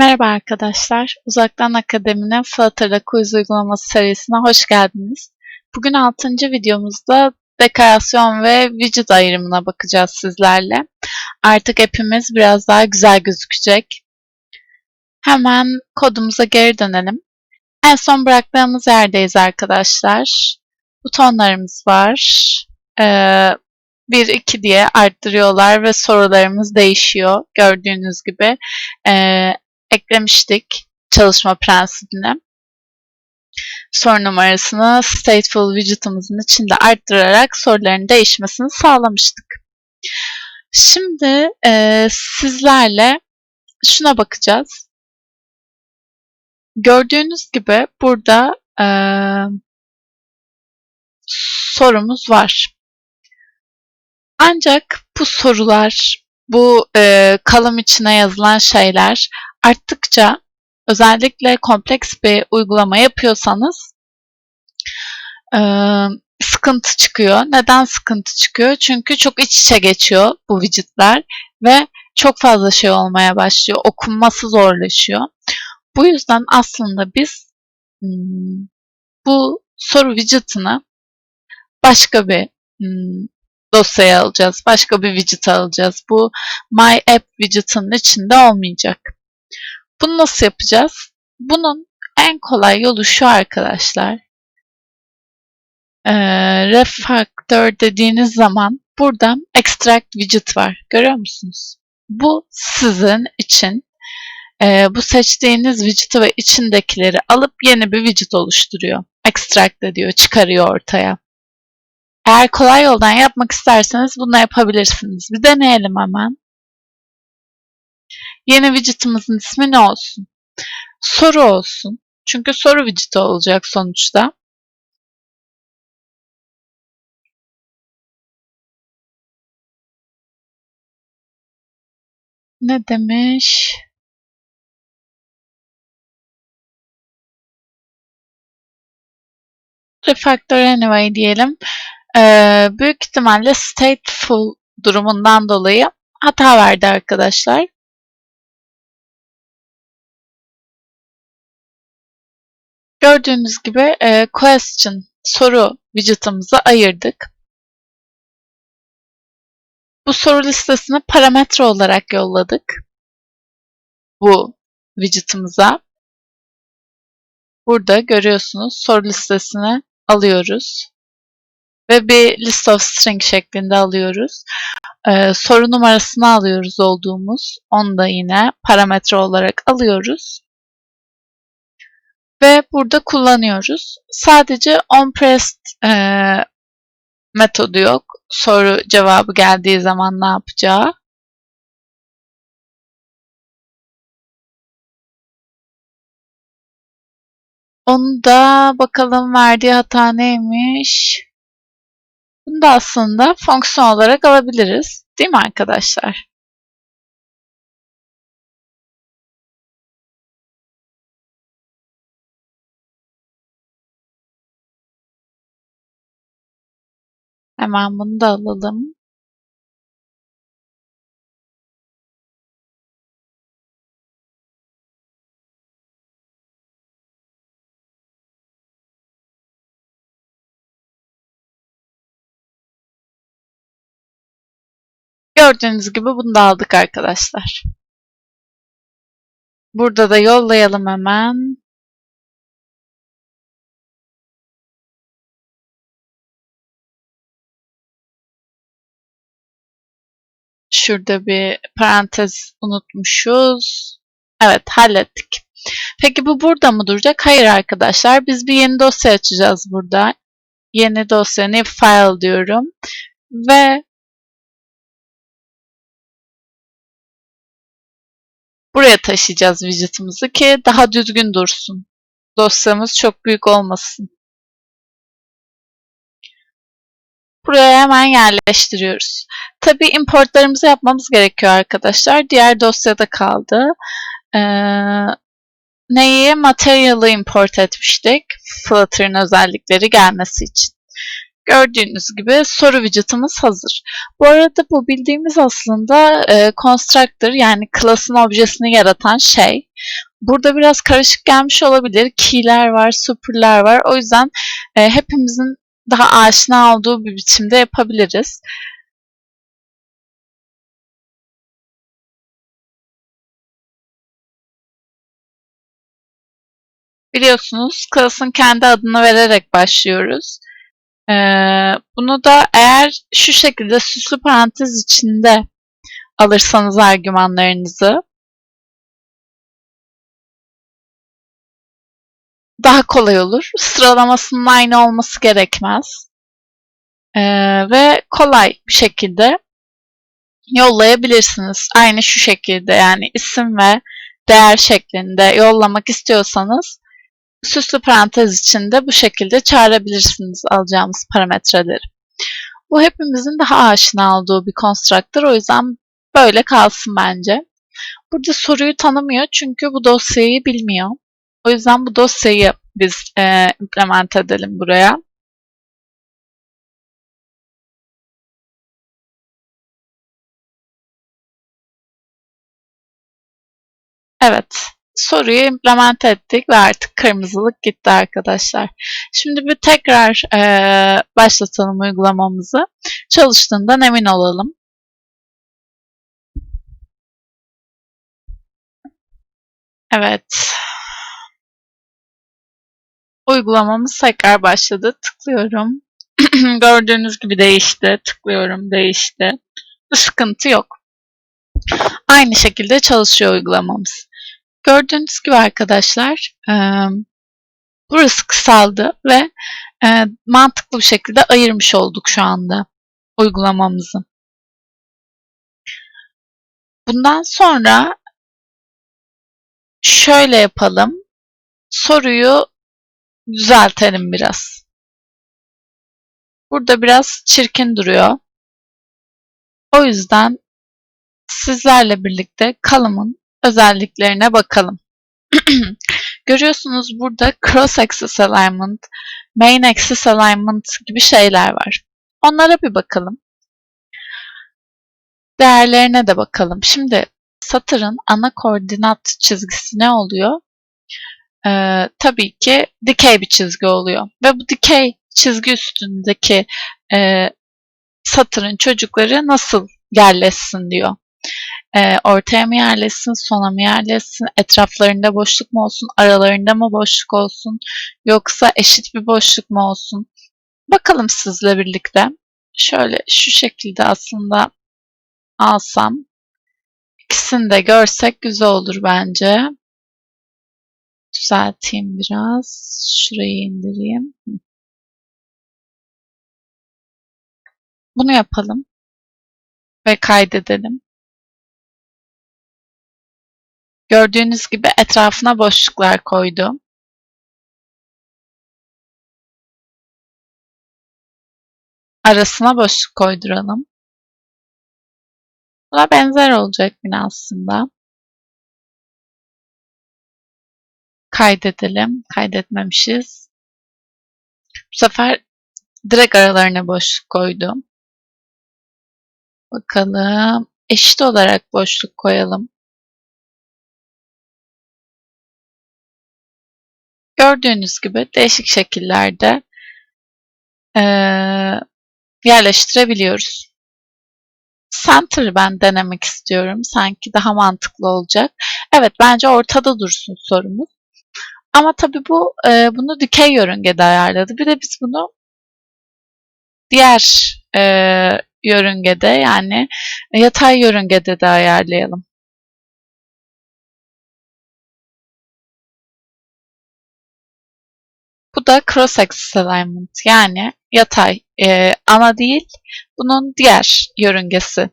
Merhaba arkadaşlar, Uzaktan Akademi'nin Flutter'da quiz uygulaması serisine hoş geldiniz. Bugün 6. videomuzda dekorasyon ve widget ayrımına bakacağız sizlerle. Artık hepimiz biraz daha güzel gözükecek. Hemen kodumuza geri dönelim. En son bıraktığımız yerdeyiz arkadaşlar. Butonlarımız var. Ee, 1-2 diye arttırıyorlar ve sorularımız değişiyor. Gördüğünüz gibi e, eklemiştik çalışma prensibine. Soru numarasını stateful widget'ımızın içinde arttırarak soruların değişmesini sağlamıştık. Şimdi e, sizlerle şuna bakacağız. Gördüğünüz gibi burada e, sorumuz var. Ancak bu sorular, bu e, kalım içine yazılan şeyler arttıkça özellikle kompleks bir uygulama yapıyorsanız e, sıkıntı çıkıyor. Neden sıkıntı çıkıyor? Çünkü çok iç içe geçiyor bu widgetler ve çok fazla şey olmaya başlıyor. Okunması zorlaşıyor. Bu yüzden aslında biz hmm, bu soru widget'ını başka bir hmm, dosyaya alacağız. Başka bir widget alacağız. Bu My App widget'ın içinde olmayacak. Bunu nasıl yapacağız? Bunun en kolay yolu şu arkadaşlar. Ee, refactor dediğiniz zaman burada extract widget var. Görüyor musunuz? Bu sizin için e, bu seçtiğiniz widget'ı ve içindekileri alıp yeni bir widget oluşturuyor. Extract ediyor, çıkarıyor ortaya. Eğer kolay yoldan yapmak isterseniz bunu yapabilirsiniz. Bir deneyelim hemen. Yeni widget'ımızın ismi ne olsun? Soru olsun. Çünkü soru widget'i olacak sonuçta. Ne demiş? Refactor anyway diyelim. Ee, büyük ihtimalle stateful durumundan dolayı hata verdi arkadaşlar. Gördüğünüz gibi e, question soru widget'ımızı ayırdık. Bu soru listesini parametre olarak yolladık. Bu widget'ımıza. Burada görüyorsunuz soru listesini alıyoruz. Ve bir list of string şeklinde alıyoruz. Ee, soru numarasını alıyoruz olduğumuz. Onu da yine parametre olarak alıyoruz ve burada kullanıyoruz. Sadece onPressed e, metodu yok. Soru cevabı geldiği zaman ne yapacağı. Onu da bakalım verdiği hata neymiş. Bunu da aslında fonksiyon olarak alabiliriz. Değil mi arkadaşlar? Hemen bunu da alalım. Gördüğünüz gibi bunu da aldık arkadaşlar. Burada da yollayalım hemen. Şurada bir parantez unutmuşuz. Evet hallettik. Peki bu burada mı duracak? Hayır arkadaşlar. Biz bir yeni dosya açacağız burada. Yeni dosya new file diyorum. Ve buraya taşıyacağız widget'ımızı ki daha düzgün dursun. Dosyamız çok büyük olmasın. Buraya hemen yerleştiriyoruz. Tabi importlarımızı yapmamız gerekiyor arkadaşlar. Diğer dosyada kaldı. Ee, neyi? Material'ı import etmiştik. Flutter'ın özellikleri gelmesi için. Gördüğünüz gibi soru widget'ımız hazır. Bu arada bu bildiğimiz aslında e, constructor yani class'ın objesini yaratan şey. Burada biraz karışık gelmiş olabilir. Key'ler var, super'lar var. O yüzden e, hepimizin daha aşina olduğu bir biçimde yapabiliriz. Biliyorsunuz class'ın kendi adını vererek başlıyoruz. Ee, bunu da eğer şu şekilde süslü parantez içinde alırsanız argümanlarınızı daha kolay olur. Sıralamasının aynı olması gerekmez. Ee, ve kolay bir şekilde yollayabilirsiniz. Aynı şu şekilde yani isim ve değer şeklinde yollamak istiyorsanız süslü parantez içinde bu şekilde çağırabilirsiniz alacağımız parametreleri. Bu hepimizin daha aşina olduğu bir constructor. O yüzden böyle kalsın bence. Burada soruyu tanımıyor çünkü bu dosyayı bilmiyor. O yüzden bu dosyayı biz e, implement edelim buraya. Evet, soruyu implement ettik ve artık kırmızılık gitti arkadaşlar. Şimdi bir tekrar e, başlatalım uygulamamızı. Çalıştığından emin olalım. Evet. Uygulamamız tekrar başladı. Tıklıyorum. Gördüğünüz gibi değişti. Tıklıyorum, değişti. Bu sıkıntı yok. Aynı şekilde çalışıyor uygulamamız. Gördüğünüz gibi arkadaşlar burası kısaldı ve mantıklı bir şekilde ayırmış olduk şu anda uygulamamızı. Bundan sonra şöyle yapalım. Soruyu düzeltelim biraz. Burada biraz çirkin duruyor. O yüzden sizlerle birlikte kalımın özelliklerine bakalım. Görüyorsunuz burada cross axis alignment, main axis alignment gibi şeyler var. Onlara bir bakalım. Değerlerine de bakalım. Şimdi satırın ana koordinat çizgisi ne oluyor? Ee, tabii ki dikey bir çizgi oluyor. Ve bu dikey çizgi üstündeki e, satırın çocukları nasıl yerleşsin diyor e, ortaya mı yerleşsin, sona mı yerleşsin, etraflarında boşluk mu olsun, aralarında mı boşluk olsun, yoksa eşit bir boşluk mu olsun? Bakalım sizle birlikte. Şöyle şu şekilde aslında alsam ikisini de görsek güzel olur bence. Düzelteyim biraz. Şurayı indireyim. Bunu yapalım ve kaydedelim. Gördüğünüz gibi etrafına boşluklar koydum. Arasına boşluk koyduralım. Buna benzer olacak yine aslında. Kaydedelim. Kaydetmemişiz. Bu sefer direkt aralarına boşluk koydum. Bakalım. Eşit olarak boşluk koyalım. Gördüğünüz gibi değişik şekillerde e, yerleştirebiliyoruz. Center'ı ben denemek istiyorum. Sanki daha mantıklı olacak. Evet bence ortada dursun sorumuz. Ama tabii bu e, bunu dikey yörüngede ayarladı. Bir de biz bunu diğer e, yörüngede yani yatay yörüngede de ayarlayalım. Bu da cross axis alignment yani yatay e, ana değil bunun diğer yörüngesi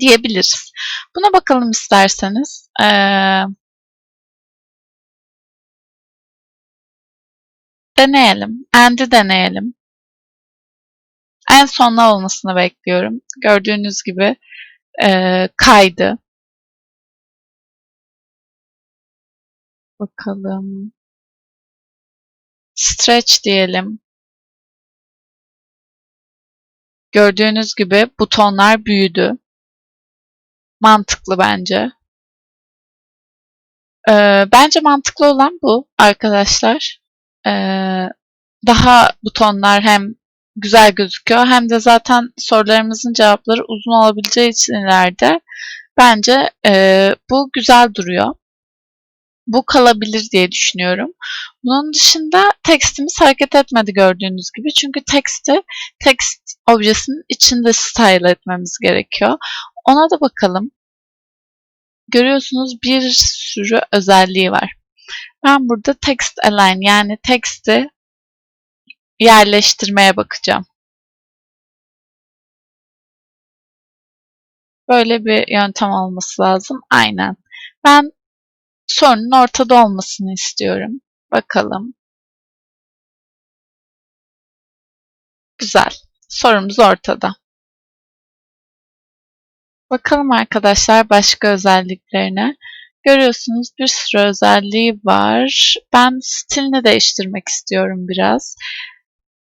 diyebiliriz. Buna bakalım isterseniz. Ee, deneyelim. End'i deneyelim. En sonda olmasını bekliyorum. Gördüğünüz gibi e, kaydı. Bakalım. Stretch diyelim. Gördüğünüz gibi butonlar büyüdü. Mantıklı bence. Ee, bence mantıklı olan bu arkadaşlar. Ee, daha butonlar hem güzel gözüküyor hem de zaten sorularımızın cevapları uzun olabileceği için ileride bence e, bu güzel duruyor. Bu kalabilir diye düşünüyorum. Bunun dışında tekstimiz hareket etmedi gördüğünüz gibi. Çünkü teksti text objesinin içinde style etmemiz gerekiyor. Ona da bakalım. Görüyorsunuz bir sürü özelliği var. Ben burada text align yani teksti yerleştirmeye bakacağım. Böyle bir yöntem olması lazım. Aynen. Ben sorunun ortada olmasını istiyorum. Bakalım. Güzel. Sorumuz ortada. Bakalım arkadaşlar başka özelliklerine. Görüyorsunuz bir sürü özelliği var. Ben stilini değiştirmek istiyorum biraz.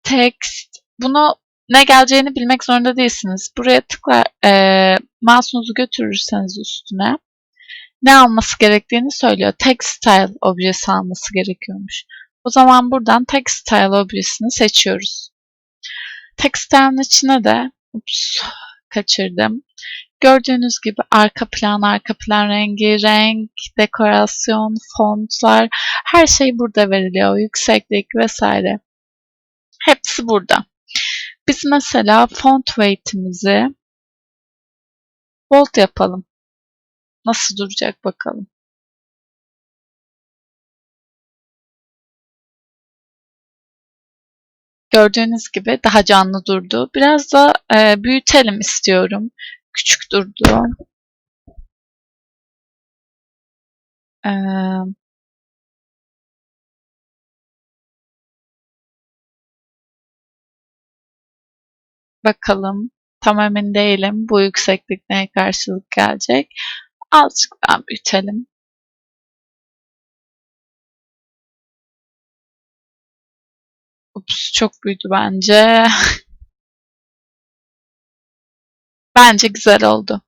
Text. Bunu ne geleceğini bilmek zorunda değilsiniz. Buraya tıklar, e, mouse'unuzu götürürseniz üstüne ne alması gerektiğini söylüyor. Text style objesi alması gerekiyormuş. O zaman buradan text style objesini seçiyoruz. Text style'ın içine de ups, kaçırdım. Gördüğünüz gibi arka plan, arka plan rengi, renk, dekorasyon, fontlar her şey burada veriliyor. Yükseklik vesaire. Hepsi burada. Biz mesela font weight'imizi bold yapalım. Nasıl duracak bakalım. Gördüğünüz gibi daha canlı durdu. Biraz da e, büyütelim istiyorum. Küçük durdu. Ee, bakalım. Tam emin değilim. Bu yükseklik neye karşılık gelecek. Azıcık daha. Ups çok büyüdü bence. bence güzel oldu.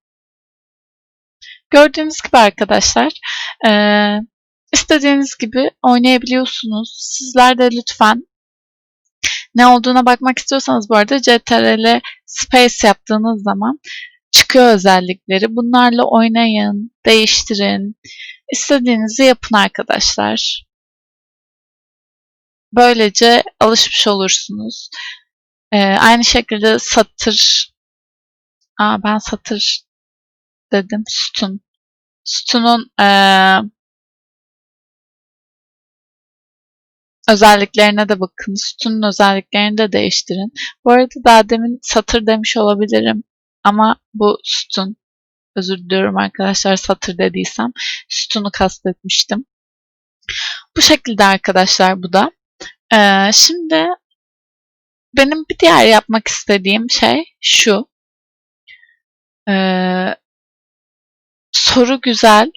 Gördüğünüz gibi arkadaşlar ee, istediğiniz gibi oynayabiliyorsunuz. Sizler de lütfen ne olduğuna bakmak istiyorsanız bu arada CTRL Space yaptığınız zaman çıkıyor özellikleri. Bunlarla oynayın, değiştirin. İstediğinizi yapın arkadaşlar. Böylece alışmış olursunuz. Ee, aynı şekilde satır Aa, ben satır dedim. Sütun. Sütunun ee, özelliklerine de bakın. Sütunun özelliklerini de değiştirin. Bu arada daha demin satır demiş olabilirim. Ama bu sütun. Özür diliyorum arkadaşlar satır dediysem. Sütunu kastetmiştim. Bu şekilde arkadaşlar bu da. Ee, şimdi benim bir diğer yapmak istediğim şey şu. Ee, soru güzel.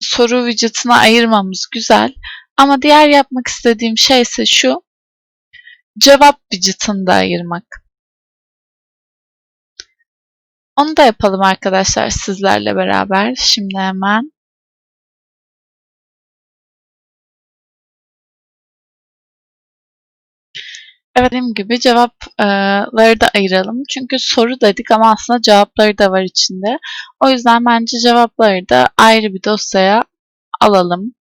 Soru widget'ına ayırmamız güzel. Ama diğer yapmak istediğim şey ise şu. Cevap widget'ını da ayırmak. Onu da yapalım arkadaşlar sizlerle beraber. Şimdi hemen. Evet dediğim gibi cevapları da ayıralım. Çünkü soru dedik ama aslında cevapları da var içinde. O yüzden bence cevapları da ayrı bir dosyaya alalım.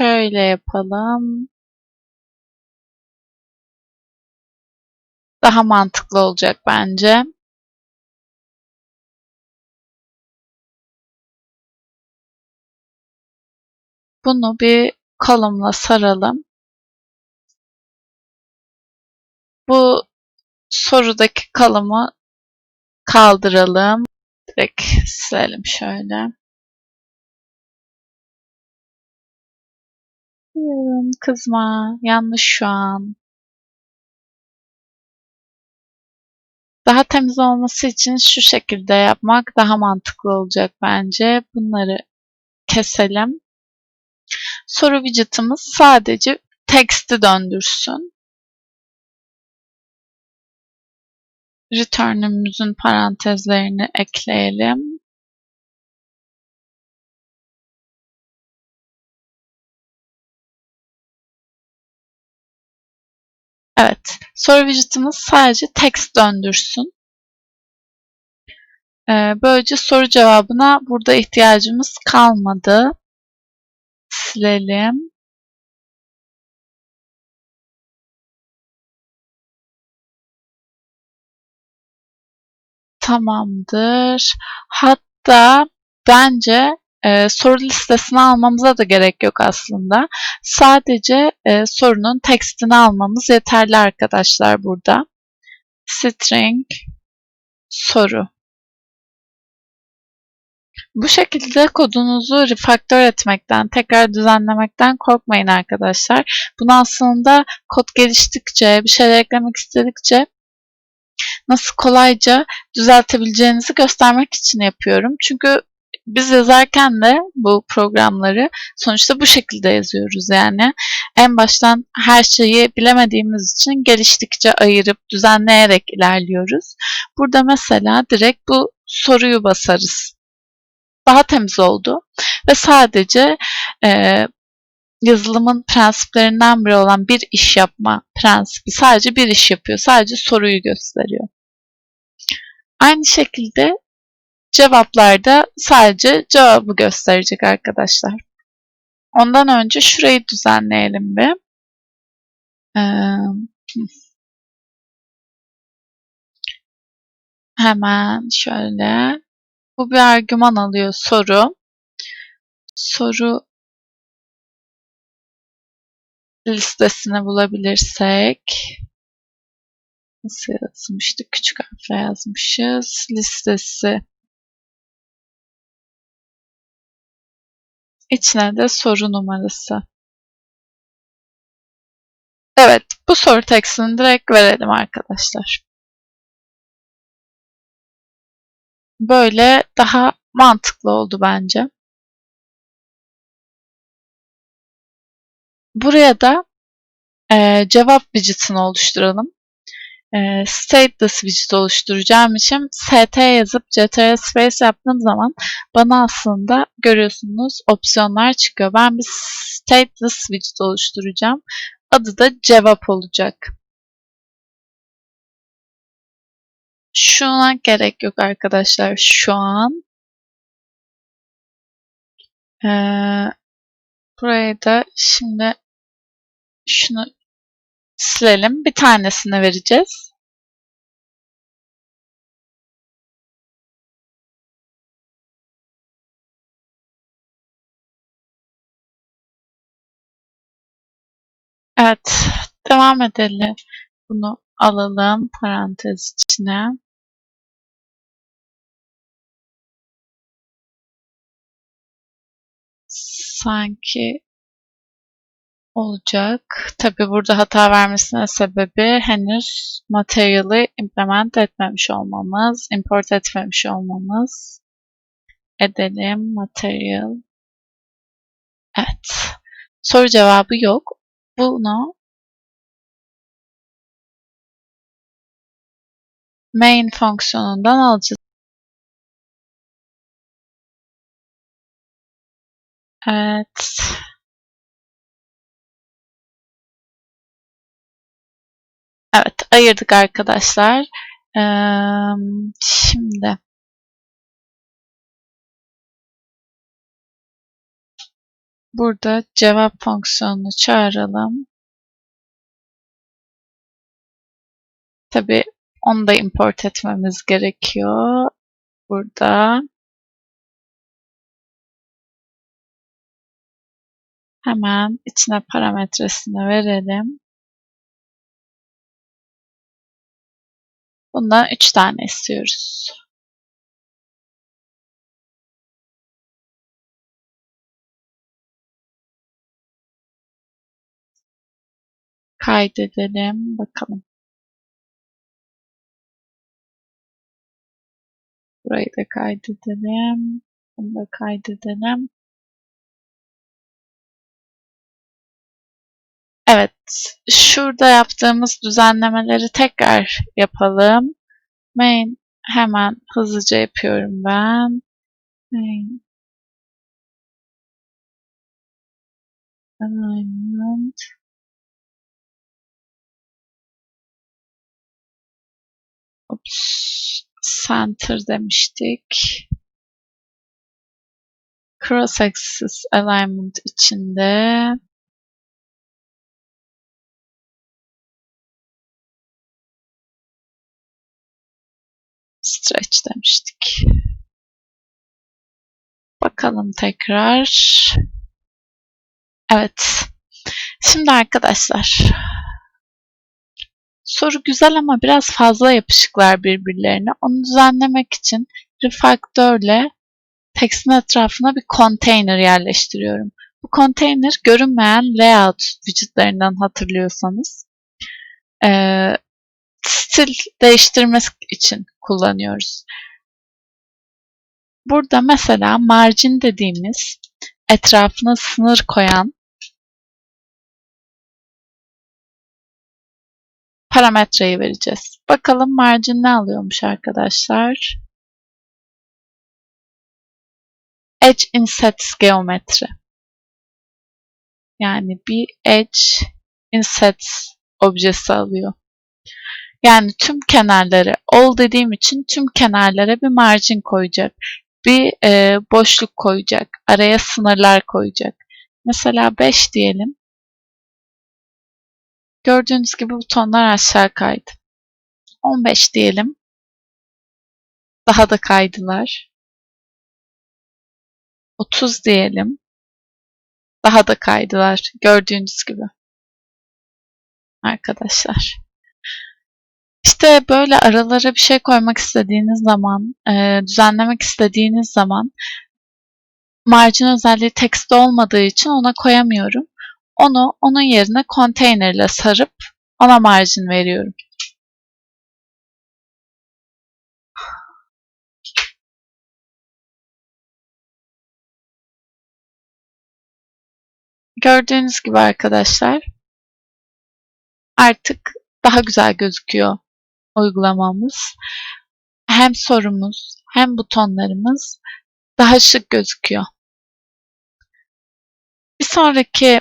Şöyle yapalım. Daha mantıklı olacak bence. Bunu bir kolumla saralım. Bu sorudaki kalımı kaldıralım. Direkt silelim şöyle. Biliyorum kızma. Yanlış şu an. Daha temiz olması için şu şekilde yapmak daha mantıklı olacak bence. Bunları keselim. Soru widget'ımız sadece teksti döndürsün. Return'ümüzün parantezlerini ekleyelim. Evet. Soru widget'ımız sadece text döndürsün. Ee, böylece soru cevabına burada ihtiyacımız kalmadı. Silelim. Tamamdır. Hatta bence e, soru listesini almamıza da gerek yok aslında. Sadece e, sorunun tekstini almamız yeterli arkadaşlar burada. String soru. Bu şekilde kodunuzu refaktör etmekten, tekrar düzenlemekten korkmayın arkadaşlar. Bunu aslında kod geliştikçe, bir şeyler eklemek istedikçe nasıl kolayca düzeltebileceğinizi göstermek için yapıyorum. Çünkü biz yazarken de bu programları sonuçta bu şekilde yazıyoruz yani. En baştan her şeyi bilemediğimiz için geliştikçe ayırıp düzenleyerek ilerliyoruz. Burada mesela direkt bu soruyu basarız. Daha temiz oldu ve sadece e, yazılımın prensiplerinden biri olan bir iş yapma prensibi sadece bir iş yapıyor. Sadece soruyu gösteriyor. Aynı şekilde cevaplarda sadece cevabı gösterecek arkadaşlar. Ondan önce şurayı düzenleyelim bir. Ee, hemen şöyle. Bu bir argüman alıyor soru. Soru listesini bulabilirsek nasıl yazmıştık? Küçük harfle yazmışız. Listesi İçine de soru numarası. Evet, bu soru tekstini direkt verelim arkadaşlar. Böyle daha mantıklı oldu bence. Buraya da e, cevap widget'ını oluşturalım. E, stateless widget oluşturacağım için st yazıp ctrl space yaptığım zaman bana aslında görüyorsunuz opsiyonlar çıkıyor. Ben bir stateless widget oluşturacağım. Adı da cevap olacak. Şuna gerek yok arkadaşlar şu an. Ee, buraya da şimdi şunu silelim. Bir tanesini vereceğiz. Evet. Devam edelim. Bunu alalım parantez içine. Sanki olacak. Tabi burada hata vermesine sebebi henüz material'ı implement etmemiş olmamız, import etmemiş olmamız. Edelim material. Evet. Soru cevabı yok. Bunu main fonksiyonundan alacağız. Evet. Evet, ayırdık arkadaşlar. Ee, şimdi burada cevap fonksiyonunu çağıralım. Tabi onu da import etmemiz gerekiyor. Burada hemen içine parametresini verelim. Bundan 3 tane istiyoruz. Kaydedelim bakalım. Burayı da kaydedelim. Bunu da kaydedelim. Şurada yaptığımız düzenlemeleri tekrar yapalım. Main hemen hızlıca yapıyorum ben. Main alignment Oops, center demiştik. Cross axis alignment içinde stretch demiştik. Bakalım tekrar. Evet. Şimdi arkadaşlar soru güzel ama biraz fazla yapışıklar birbirlerine. Onu düzenlemek için refaktörle tekstin etrafına bir konteyner yerleştiriyorum. Bu konteyner görünmeyen layout widgetlerinden hatırlıyorsanız ee, stil değiştirmek için kullanıyoruz. Burada mesela margin dediğimiz etrafına sınır koyan parametreyi vereceğiz. Bakalım margin ne alıyormuş arkadaşlar. Edge Insets geometri. Yani bir Edge Insets objesi alıyor. Yani tüm kenarları all dediğim için tüm kenarlara bir margin koyacak. Bir e, boşluk koyacak. Araya sınırlar koyacak. Mesela 5 diyelim. Gördüğünüz gibi butonlar aşağı kaydı. 15 diyelim. Daha da kaydılar. 30 diyelim. Daha da kaydılar. Gördüğünüz gibi. Arkadaşlar. İşte böyle aralara bir şey koymak istediğiniz zaman, e, düzenlemek istediğiniz zaman margin özelliği tekste olmadığı için ona koyamıyorum. Onu onun yerine konteyner ile sarıp ona margin veriyorum. Gördüğünüz gibi arkadaşlar artık daha güzel gözüküyor uygulamamız. Hem sorumuz hem butonlarımız daha şık gözüküyor. Bir sonraki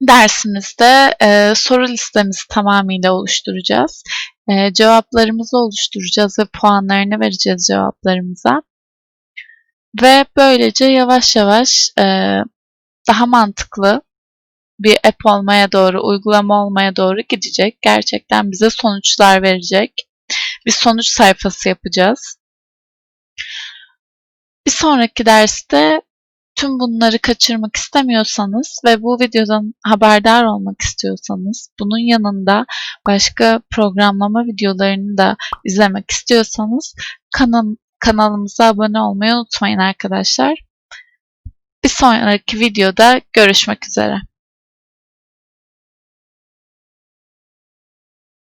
dersimizde e, soru listemizi tamamıyla oluşturacağız. E, cevaplarımızı oluşturacağız ve puanlarını vereceğiz cevaplarımıza. Ve böylece yavaş yavaş e, daha mantıklı bir app olmaya doğru, uygulama olmaya doğru gidecek. Gerçekten bize sonuçlar verecek. Bir sonuç sayfası yapacağız. Bir sonraki derste tüm bunları kaçırmak istemiyorsanız ve bu videodan haberdar olmak istiyorsanız, bunun yanında başka programlama videolarını da izlemek istiyorsanız kanal, kanalımıza abone olmayı unutmayın arkadaşlar. Bir sonraki videoda görüşmek üzere.